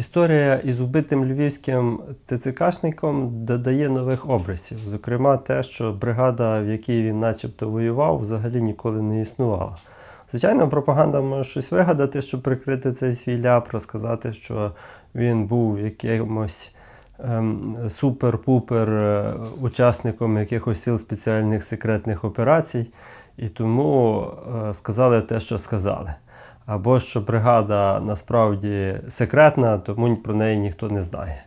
Історія із вбитим львівським ТЦКшником додає нових образів. Зокрема, те, що бригада, в якій він начебто воював, взагалі ніколи не існувала. Звичайно, пропаганда може щось вигадати, щоб прикрити цей свій ляп, розказати, що він був якимось ем, супер-пупер е, учасником якихось сил спеціальних секретних операцій, і тому е, сказали те, що сказали. Або що бригада насправді секретна, тому про неї ніхто не знає.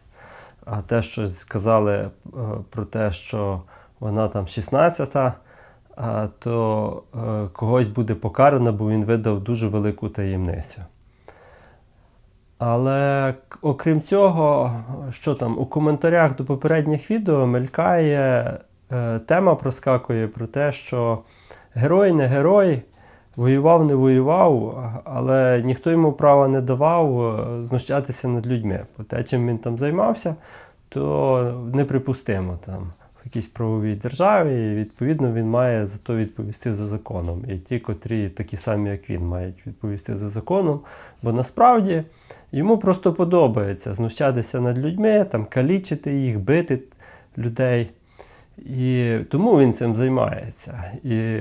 А те, що сказали е, про те, що вона там 16-та, то е, когось буде покарано, бо він видав дуже велику таємницю. Але окрім цього, що там, у коментарях до попередніх відео мелькає е, тема проскакує про те, що герой не герой, воював, не воював, але ніхто йому права не давав е, знущатися над людьми. Бо те, чим він там займався, то неприпустимо там в якійсь правовій державі, і відповідно він має за то відповісти за законом. І ті, котрі такі самі, як він, мають відповісти за законом. Бо насправді йому просто подобається знущатися над людьми, там калічити їх, бити людей. І тому він цим займається. І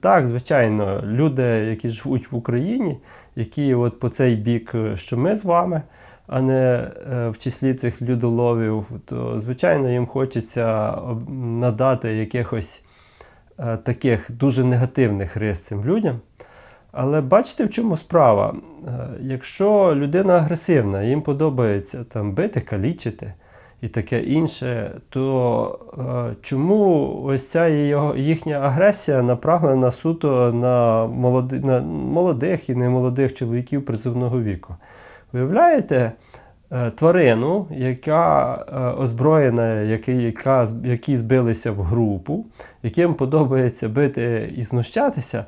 так, звичайно, люди, які живуть в Україні, які от по цей бік, що ми з вами, а не е, в числі цих людоловів, то звичайно їм хочеться надати якихось е, таких дуже негативних рис цим людям. Але бачите, в чому справа? Е, Якщо людина агресивна, їм подобається там бити, калічити і таке інше, то е, чому ось ця їхня агресія направлена суто на, молоди, на молодих і немолодих чоловіків призовного віку? Виявляєте, е, тварину, яка е, озброєна, який, яка, які збилися в групу, яким подобається бити і знущатися,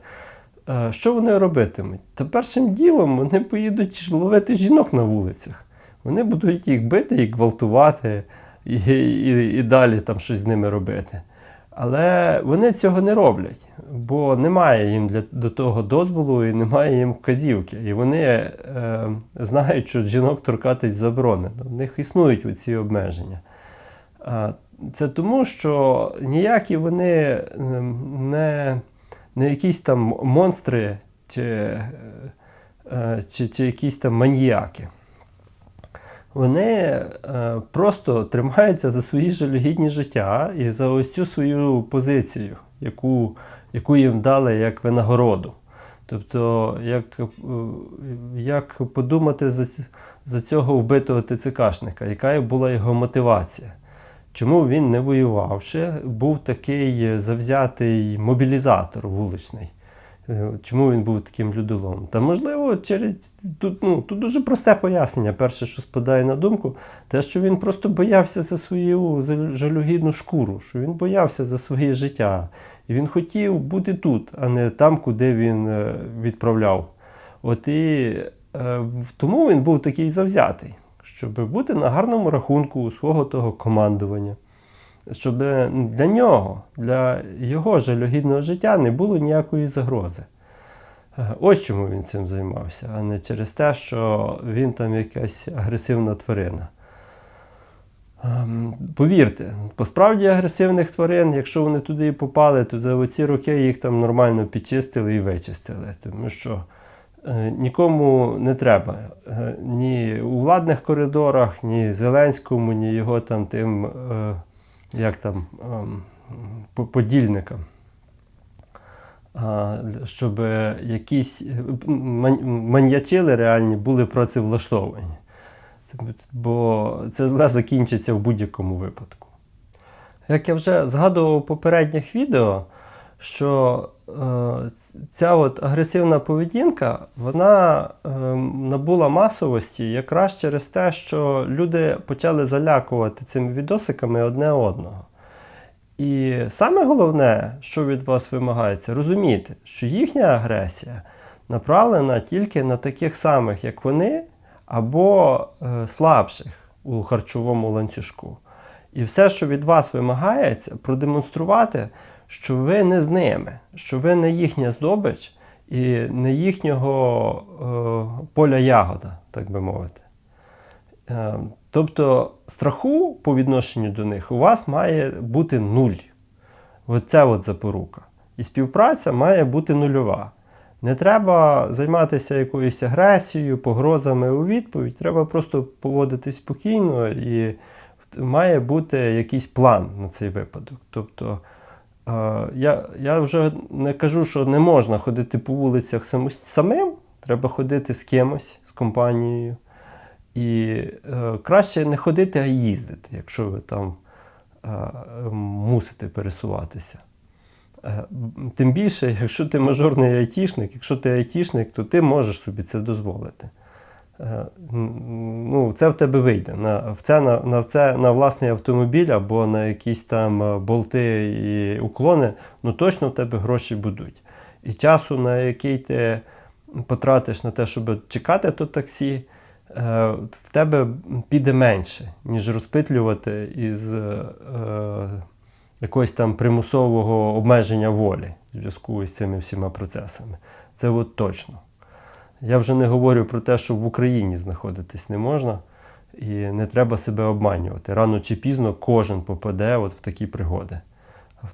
що вони робитимуть? Та першим ділом вони поїдуть ловити жінок на вулицях. Вони будуть їх бити і гвалтувати, і, і, і далі там щось з ними робити. Але вони цього не роблять, бо немає їм для, до того дозволу і немає їм вказівки. І вони е, знають, що жінок торкатись заборонено. В них існують оці обмеження. Це тому, що ніякі вони ем, не, не якісь там монстри чи, е, е, чи, чи якісь там маніяки. Вони е, просто тримаються за свої жалюгідні життя і за ось цю свою позицію, яку, яку їм дали як винагороду. Тобто, як, е, як подумати за, за цього вбитого ТЦКшника, яка була його мотивація? Чому він не воювавши, був такий завзятий мобілізатор вуличний? Е, Чому він був таким людолом? Та можливо, через тут, ну, тут дуже просте пояснення. Перше, що спадає на думку, те, що він просто боявся за свою за- жалюгідну шкуру, що він боявся за своє життя. І він хотів бути тут, а не там, куди він е, відправляв. От і е, тому він був такий завзятий, щоб бути на гарному рахунку у свого того командування щоб для нього, для його жалюгідного життя не було ніякої загрози. Е, Ось чому він цим займався, а не через те, що він там якась агресивна тварина. Ем, Повірте, по справді агресивних тварин, якщо вони туди і попали, то за оці роки їх там нормально підчистили і вичистили. Тому що е, нікому не треба е, ні у владних коридорах, ні Зеленському, ні його там тим. Як там подільника. по- подільникам. Щоб якісь маньячили реальні були працевлаштовані. Бо це зле закінчиться в будь-якому випадку. Як я вже згадував у попередніх відео, що е, ця от агресивна поведінка вона е, набула масовості якраз через те, що люди почали залякувати цими відосиками одне одного. І саме головне, що від вас вимагається, розуміти, що їхня агресія направлена тільки на таких самих, як вони, або е, слабших у харчовому ланцюжку. І все, що від вас вимагається, продемонструвати, що ви не з ними, що ви не їхня здобич і не їхнього е, поля ягода, так би мовити. Е, Тобто страху по відношенню до них у вас має бути нуль. Оце от запорука. І співпраця має бути нульова. Не треба займатися якоюсь агресією, погрозами у відповідь. Треба просто поводитись спокійно і має бути якийсь план на цей випадок. Тобто я, я вже не кажу, що не можна ходити по вулицях самим, треба ходити з кимось, з компанією. І е, краще не ходити, а їздити, якщо ви там е, мусите пересуватися. Е, Тим більше, якщо ти мажорний айтішник, якщо ти айтішник, то ти можеш собі це дозволити. Е, Ну, це в тебе вийде. На, це, на, на, це, на власний автомобіль або на якісь там е, болти і уклони, ну точно в тебе гроші будуть. І часу, на який ти потратиш на те, щоб чекати то таксі, е, в тебе піде менше, ніж розпитлювати із е, якогось там примусового обмеження волі в зв'язку з цими всіма процесами. Це от точно. Я вже не говорю про те, що в Україні знаходитись не можна, і не треба себе обманювати. Рано чи пізно кожен попаде от в такі пригоди.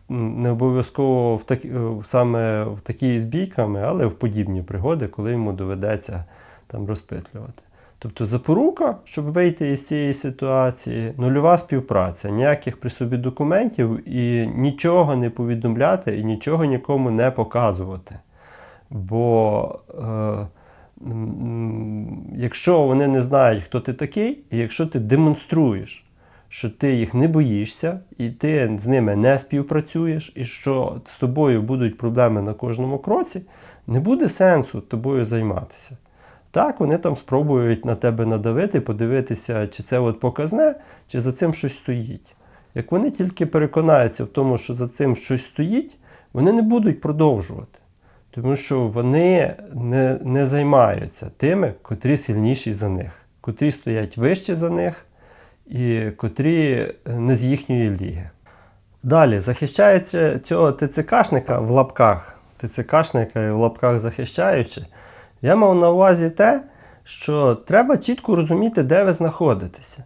Не обов'язково в такі, е, саме в такі з бійками, але в подібні пригоди, коли йому доведеться там розпитлювати. Тобто запорука, щоб вийти із цієї ситуації, нульова співпраця, ніяких при собі документів і нічого не повідомляти і нічого нікому не показувати. Бо е, якщо вони не знають, хто ти такий, і якщо ти демонструєш, що ти їх не боїшся, і ти з ними не співпрацюєш, і що з тобою будуть проблеми на кожному кроці, не буде сенсу тобою займатися. Так, вони там спробують на тебе надавити, подивитися, чи це от показне, чи за цим щось стоїть. Як вони тільки переконаються в тому, що за цим щось стоїть, вони не будуть продовжувати. Тому що вони не, не займаються тими, котрі сильніші за них, котрі стоять вище за них і котрі е, не з їхньої ліги. Далі, захищаючи цього ТЦКшника в лапках, ТЦКшника і в лапках захищаючи, я мав на увазі те, що треба чітко розуміти, де ви знаходитеся,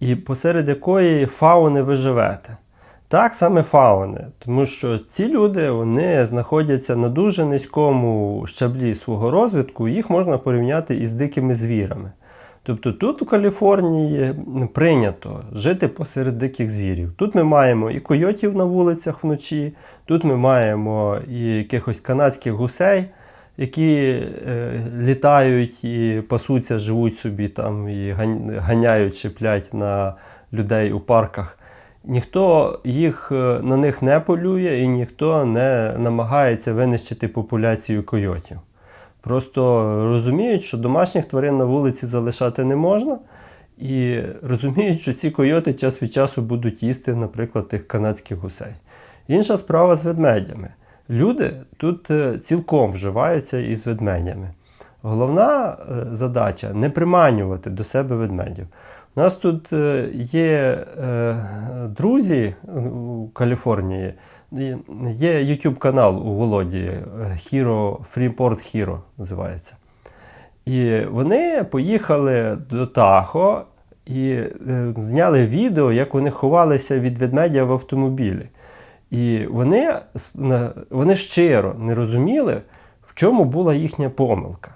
і посеред якої фауни ви живете. Так саме фауни, тому що ці люди вони знаходяться на дуже низькому щаблі свого розвитку, їх можна порівняти із дикими звірами. Тобто тут у Каліфорнії прийнято жити посеред диких звірів. Тут ми маємо і койотів на вулицях вночі, тут ми маємо і якихось канадських гусей, які е, літають і пасуться, живуть собі там і ганяють, чіплять на людей у парках. Ніхто їх е, на них не полює і ніхто не намагається винищити популяцію койотів. Просто розуміють, що домашніх тварин на вулиці залишати не можна, і розуміють, що ці койоти час від часу будуть їсти, наприклад, тих канадських гусей. Інша справа з ведмедями. Люди тут е, цілком вживаються із ведмедями. Головна е, задача не приманювати до себе ведмедів. У нас тут е, є е, друзі у Каліфорнії, є YouTube канал у Володі е, Hero, Freeport Hero називається. І вони поїхали до Тахо і е, зняли відео, як вони ховалися від ведмедя в автомобілі. І вони, вони щиро не розуміли, в чому була їхня помилка.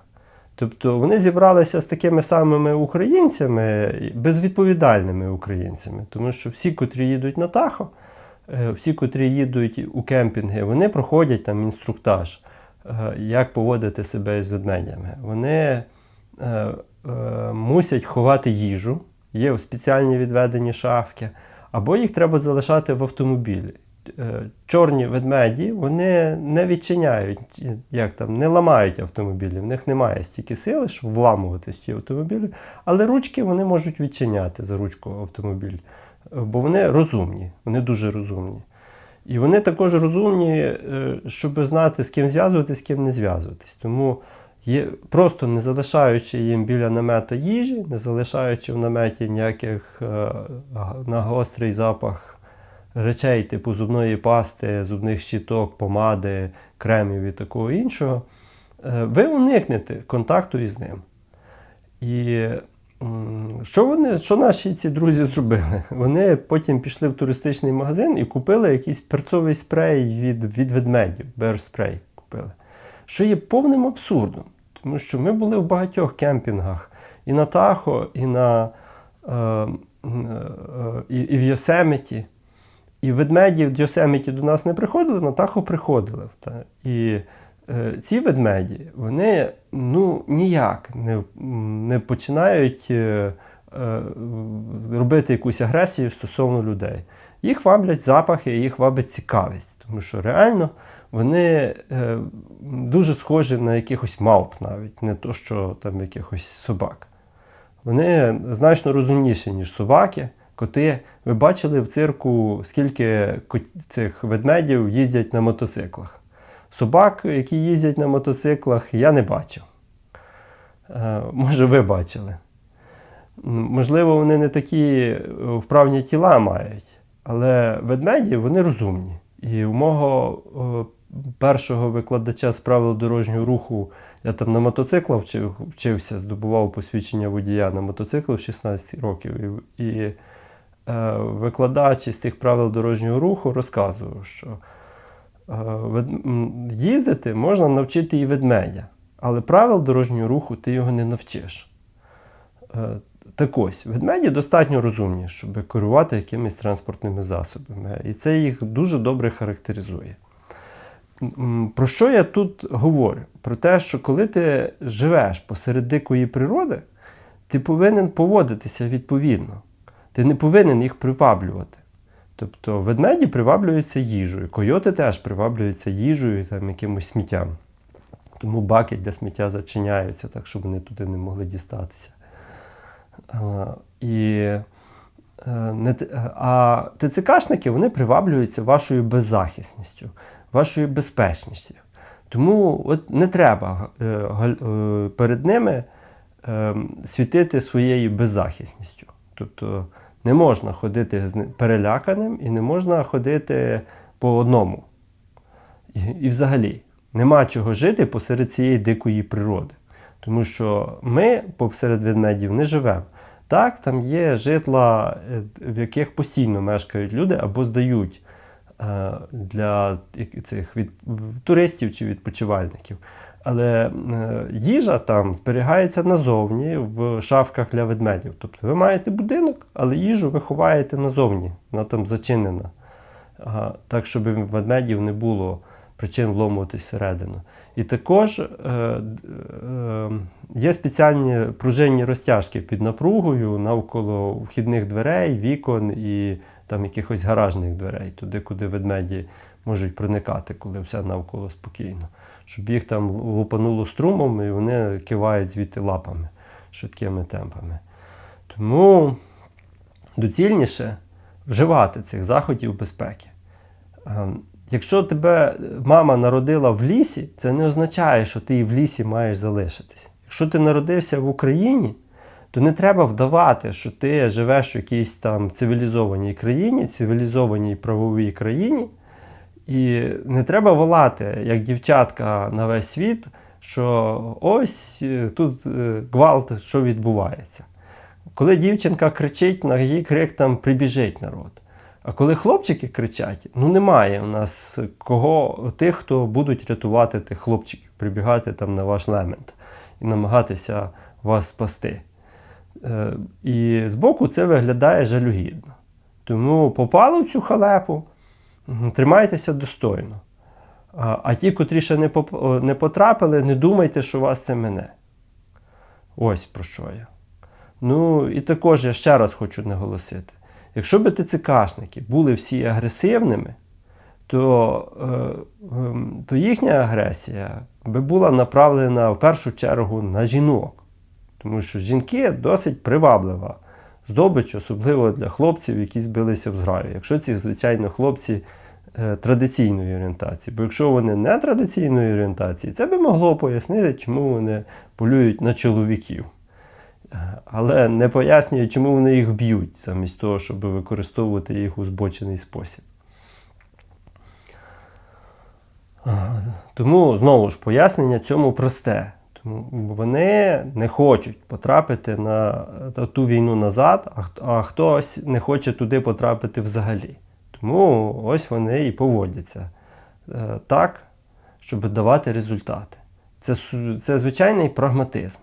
Тобто вони зібралися з такими самими українцями, безвідповідальними українцями, тому що всі, котрі їдуть на Тахо, е, всі, котрі їдуть у кемпінги, вони проходять там інструктаж, е, як поводити себе з ведмедями. Вони е, мусять ховати їжу, є спеціальні відведені шафки, або їх треба залишати в автомобілі. Е, Чорні ведмеді вони не відчиняють, як там, не ламають автомобілі. В них немає стільки сили, щоб вламуватись в ті автомобілі, але ручки вони можуть відчиняти за ручку автомобіль. Бо вони розумні, вони дуже розумні. І вони також розумні, е, щоб знати, з ким зв'язуватись, з ким не зв'язуватись. Тому є, просто не залишаючи їм біля намета їжі, не залишаючи в наметі ніяких е, на гострий запах речей, типу зубної пасти, зубних щіток, помади, кремів і такого іншого, е, ви уникнете контакту із ним. І Що вони, що наші ці друзі зробили? Вони потім пішли в туристичний магазин і купили якийсь перцовий спрей від, від ведмедів, берспрей купили. Що є повним абсурдом. Тому що ми були в багатьох кемпінгах і на Тахо, і на е, е, і, і в Йосеміті. І ведмеді в Йосеміті до нас не приходили, на Тахо приходили. Та. І е, ці ведмеді, вони ну, ніяк не, не починають е, е, робити якусь агресію стосовно людей. Їх ваблять запахи, їх вабить цікавість, тому що реально вони е, дуже схожі на якихось мавп навіть, не то, що там якихось собак. Вони значно розумніші, ніж собаки, коти. Ви бачили в цирку, скільки цих ведмедів їздять на мотоциклах. Собак, які їздять на мотоциклах, я не бачив. Е, може, ви бачили. Можливо, вони не такі вправні тіла мають, але ведмеді вони розумні. І у мого першого викладача з правил дорожнього руху я там на мотоциклах вчився, здобував посвідчення водія на мотоцикл в 16 років. І, е, викладач із тих правил дорожнього руху розказував, що е, їздити можна навчити і ведмедя, але правил дорожнього руху ти його не навчиш. Е, так ось, ведмеді достатньо розумні, щоб керувати якимись транспортними засобами. І це їх дуже добре характеризує. Про що я тут говорю? Про те, що коли ти живеш посеред дикої природи, ти повинен поводитися відповідно. Ти не повинен їх приваблювати. Тобто ведмеді приваблюються їжею, койоти теж приваблюються їжею там, якимось сміттям. Тому баки для сміття зачиняються, так щоб вони туди не могли дістатися. А, і, е, а ТЦКшники вони приваблюються вашою беззахисністю вашою безпечністю. Тому от не треба е, е, перед ними е, світити своєю беззахисністю. Тобто не можна ходити переляканим і не можна ходити по одному. І, і взагалі нема чого жити посеред цієї дикої природи. Тому що ми посеред ведмедів не живемо. Так, там є житла, в яких постійно мешкають люди або здають Е, для цих від туристів чи відпочивальників. Але е, їжа там зберігається назовні в шафках для ведмедів. Тобто ви маєте будинок, але їжу ви ховаєте назовні, вона там зачинена. Так, щоб ведмедів не було причин вломуватись всередину. І також е, е, є спеціальні пружинні розтяжки під напругою навколо вхідних дверей, вікон і там якихось гаражних дверей, туди, куди ведмеді можуть проникати, коли все навколо спокійно. Щоб їх там лупануло струмом і вони кивають звідти лапами швидкими темпами. Тому доцільніше вживати цих заходів безпеки. Ем, якщо тебе мама народила в лісі, це не означає, що ти і в лісі маєш залишитись. Якщо ти народився в Україні, то не треба вдавати, що ти живеш в якійсь там цивілізованій країні, цивілізованій правовій країні, і не треба волати, як дівчатка на весь світ, що ось е, тут е, гвалт, що відбувається. Коли дівчинка кричить, на її крик там прибіжить народ. А коли хлопчики кричать, ну немає у нас кого тих, хто будуть рятувати тих хлопчиків, прибігати там на ваш лемент і намагатися вас спасти. Е, і збоку це виглядає жалюгідно. Тому попали в цю халепу, тримайтеся достойно. А ті, котрі ще не потрапили, не думайте, що вас це мене. Ось про що я. Ну, і також я ще раз хочу наголосити: якщо би ТЦКшники були всі агресивними, то, е, ем, то їхня агресія би була направлена в першу чергу на жінок. Тому що жінки досить приваблива здобич, особливо для хлопців, які збилися в зграю. Якщо ці, звичайно, хлопці е, традиційної орієнтації. Бо якщо вони не традиційної орієнтації, це би могло пояснити, чому вони полюють на чоловіків. Але не пояснює, чому вони їх б'ють, замість того, щоб використовувати їх у збочений спосіб. Тому, знову ж, пояснення цьому просте. Вони не хочуть потрапити на, на ту війну назад, а, хтось не хоче туди потрапити взагалі. Тому ось вони і поводяться е, так, щоб давати результати. Це, це звичайний прагматизм.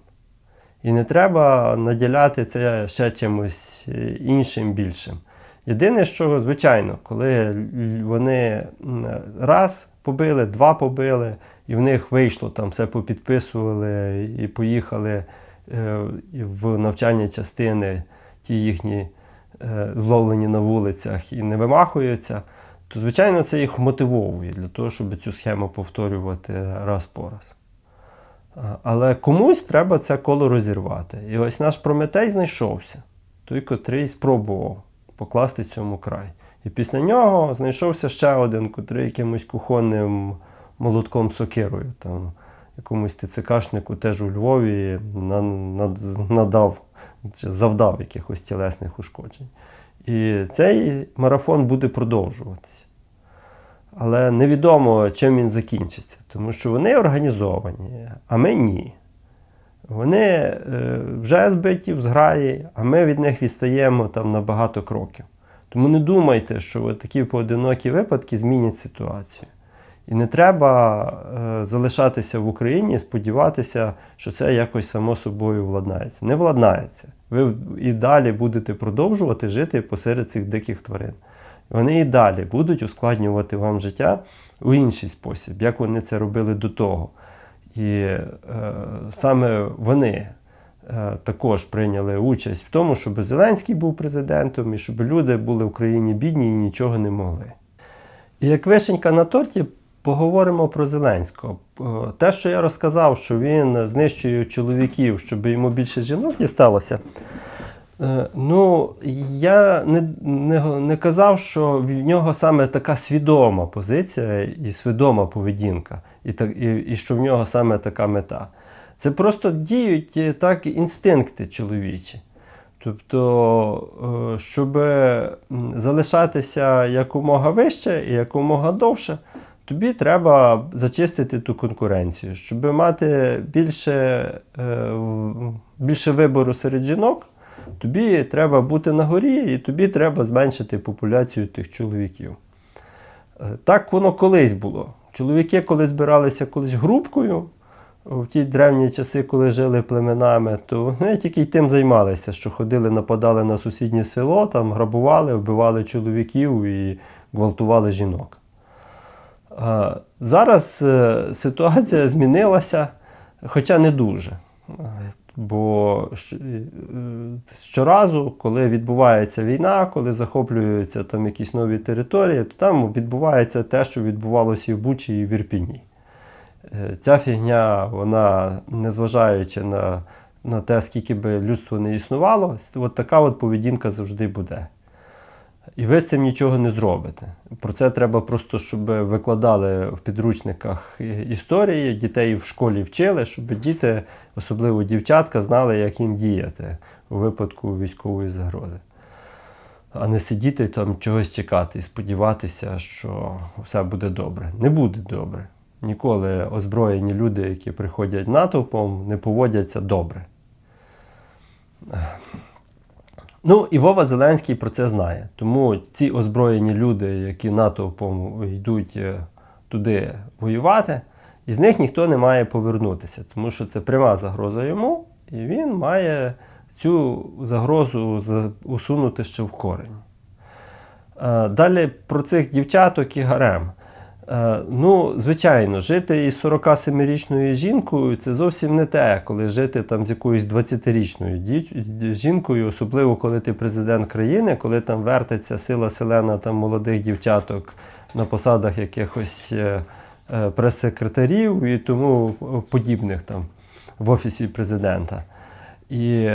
І не треба наділяти це ще чимось е, іншим більшим. Єдине, що, звичайно, коли вони раз побили, два побили, і в них вийшло там все попідписували і поїхали е, в навчальні частини, ті їхні е, зловлені на вулицях і не вимахуються, то звичайно це їх мотивовує для того, щоб цю схему повторювати раз по раз. Але комусь треба це коло розірвати. І ось наш Прометей знайшовся, той, котрий спробував покласти цьому край. І після нього знайшовся ще один, котрий якимось кухонним молотком сокирою, там, якомусь ТЦКшнику теж у Львові надав завдав якихось тілесних ушкоджень. І цей марафон буде продовжуватися. Але невідомо, чим він закінчиться, тому що вони організовані, а ми ні. Вони е, вже збиті в зграї, а ми від них відстаємо там на багато кроків. Тому не думайте, що такі поодинокі випадки змінять ситуацію. І не треба е, залишатися в Україні і сподіватися, що це якось само собою владнається. Не владнається. Ви і далі будете продовжувати жити посеред цих диких тварин. Вони і далі будуть ускладнювати вам життя у інший спосіб, як вони це робили до того. І е, саме вони е, також прийняли участь в тому, щоб Зеленський був президентом і щоб люди були в країні бідні і нічого не могли. І як вишенька на торті, поговоримо про Зеленського. Е, Те, що я розказав, що він знищує чоловіків, щоб йому більше жінок дісталося. Е, Ну, я не, не, не казав, що в нього саме така свідома позиція і свідома поведінка, і, так, і, і що в нього саме така мета. Це просто діють е, так інстинкти чоловічі. Тобто, щоб залишатися якомога вище і якомога довше, тобі треба зачистити ту конкуренцію. Щоб мати більше, е, більше вибору серед жінок, тобі треба бути на горі і тобі треба зменшити популяцію тих чоловіків. Е, Так воно колись було. Чоловіки, коли збиралися колись групкою, в ті древні часи, коли жили племенами, то вони тільки й тим займалися, що ходили, нападали на сусіднє село, там грабували, вбивали чоловіків і гвалтували жінок. Зараз е, ситуація змінилася, хоча не дуже. Бо е, щоразу, коли відбувається війна, коли захоплюються там якісь нові території, то там відбувається те, що відбувалося і в Бучі, і в Ірпіні. Е, Ця фігня, вона, незважаючи на, на те, скільки би людство не існувало, от така от поведінка завжди буде. І ви з цим нічого не зробите. Про це треба просто, щоб викладали в підручниках історії, дітей в школі вчили, щоб діти, особливо дівчатка, знали, як їм діяти у випадку військової загрози. А не сидіти там чогось чекати і сподіватися, що все буде добре. Не буде добре. Ніколи озброєні люди, які приходять натовпом, не поводяться добре. Ну і Вова Зеленський про це знає. Тому ці озброєні люди, які натовпом йдуть е, туди воювати, із них ніхто не має повернутися, тому що це пряма загроза йому, і він має цю загрозу усунути ще в корень. Е, Далі про цих дівчаток і гарем. Е, Ну, звичайно, жити із 47-річною жінкою це зовсім не те, коли жити там з якоюсь 20-річною жінкою, особливо коли ти президент країни, коли там вертиться сила селена там молодих дівчаток на посадах якихось е, е, прес-секретарів і тому подібних там в офісі президента. І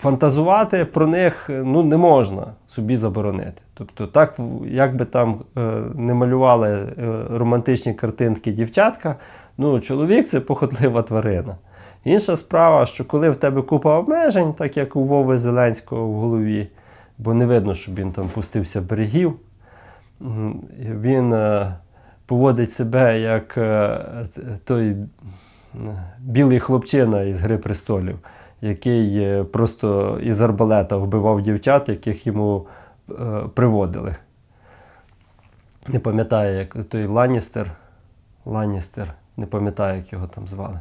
фантазувати про них ну, не можна собі заборонити. Тобто, так, як би там е, не малювали е, романтичні картинки дівчатка, ну, чоловік це похотлива тварина. Інша справа, що коли в тебе купа обмежень, так як у Вови Зеленського в голові, бо не видно, щоб він там пустився берегів, він е, поводить себе як той білий хлопчина із Гри престолів, який е, просто із арбалета вбивав дівчат, яких йому е, приводили. Не пам'ятаю, як той Ланністер. Ланністер, не пам'ятаю, як його там звали.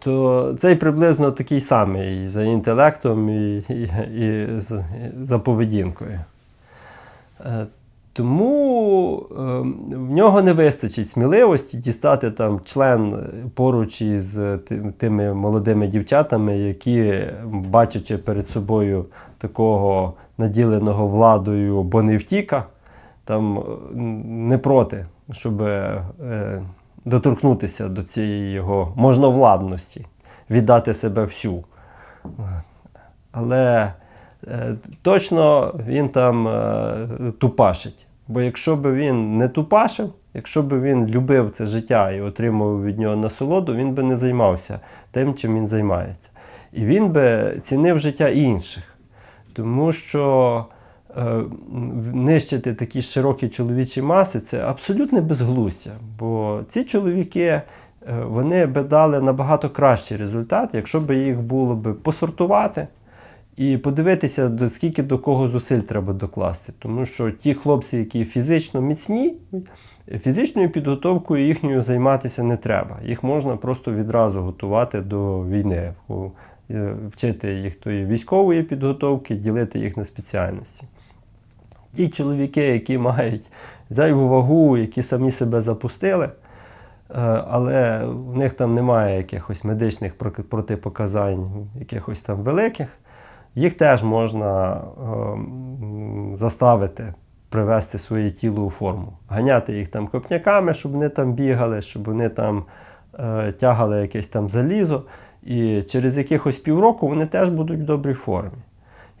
То цей приблизно такий самий і за інтелектом, і, і, і з- за поведінкою. Тому е, в нього не вистачить сміливості дістати там член поруч із е, тими молодими дівчатами, які, бачачи перед собою такого наділеного владою Боневтіка, там е, не проти, щоб е, доторкнутися до цієї його можновладності, віддати себе всю. Але точно він там е, тупашить. Бо якщо б він не тупашив, якщо б він любив це життя і отримував від нього насолоду, він би не займався тим, чим він займається. І він би цінив життя інших. Тому що е, нищити такі широкі чоловічі маси це абсолютне безглуздя. Бо ці чоловіки е, вони би дали набагато кращий результат, якщо б їх було б посортувати і подивитися, до скільки до кого зусиль треба докласти. Тому що ті хлопці, які фізично міцні, фізичною підготовкою їхньою займатися не треба. Їх можна просто відразу готувати до війни, е, вчити їх тої військової підготовки, ділити їх на спеціальності. Ті чоловіки, які мають зайву вагу, які самі себе запустили, е, але в них там немає якихось медичних протипоказань, якихось там великих, їх теж можна ем, заставити привести своє тіло у форму. Ганяти їх там копняками, щоб вони там бігали, щоб вони там е, тягали якесь там залізо. І через якихось півроку вони теж будуть в добрій формі.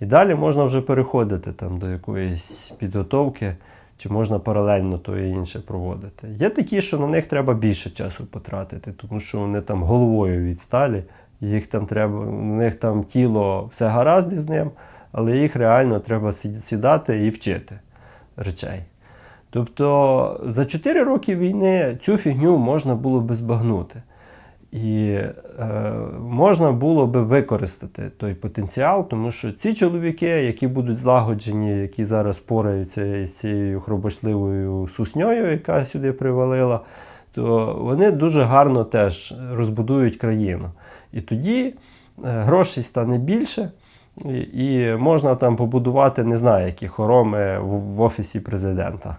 І далі можна вже переходити там до якоїсь підготовки, чи можна паралельно то і інше проводити. Є такі, що на них треба більше часу потратити, тому що вони там головою відсталі, їх там треба, у них там тіло все гаразд із ним, але їх реально треба сідати і вчити речей. Тобто за 4 роки війни цю фігню можна було би збагнути. І е, можна було би використати той потенціал, тому що ці чоловіки, які будуть злагоджені, які зараз пораються із цією хробочливою сусньою, яка сюди привалила, то вони дуже гарно теж розбудують країну. І тоді е, грошей стане більше, і, можна там побудувати, не знаю, які хороми в, в офісі президента.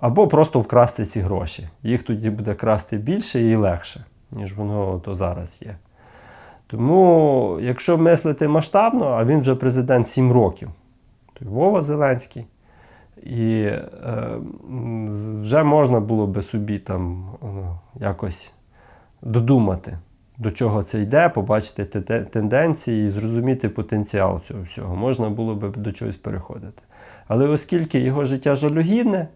Або просто вкрасти ці гроші. Їх тоді буде красти більше і легше, ніж воно то зараз є. Тому, якщо мислити масштабно, а він вже президент 7 років, то Вова Зеленський, і е, вже можна було би собі там е, якось додумати, до чого це йде, побачити те- те- тенденції і зрозуміти потенціал цього всього. Можна було би до чогось переходити. Але оскільки його життя жалюгідне,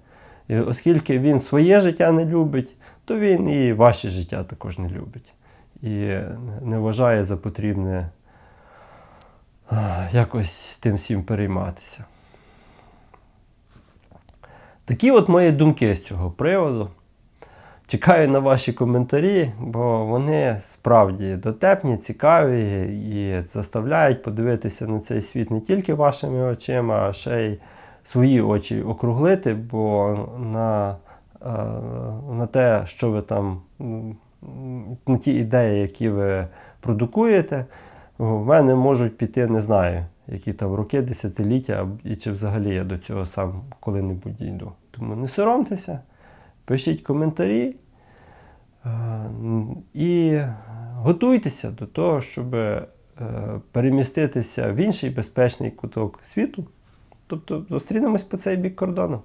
і оскільки він своє життя не любить, то він і ваше життя також не любить. І не вважає за потрібне якось тим всім перейматися. Такі от мої думки з цього приводу. Чекаю на ваші коментарі, бо вони справді дотепні, цікаві і заставляють подивитися на цей світ не тільки вашими очима, а ще й свої очі округлити, бо на, е, на те, що ви там, на ті ідеї, які ви продукуєте, в мене можуть піти, не знаю, які там роки, десятиліття, і чи взагалі я до цього сам коли-небудь дійду. Тому не соромтеся, пишіть коментарі е, і готуйтеся до того, щоб е, переміститися в інший безпечний куток світу. Тобто зустрінемось по цей бік кордону.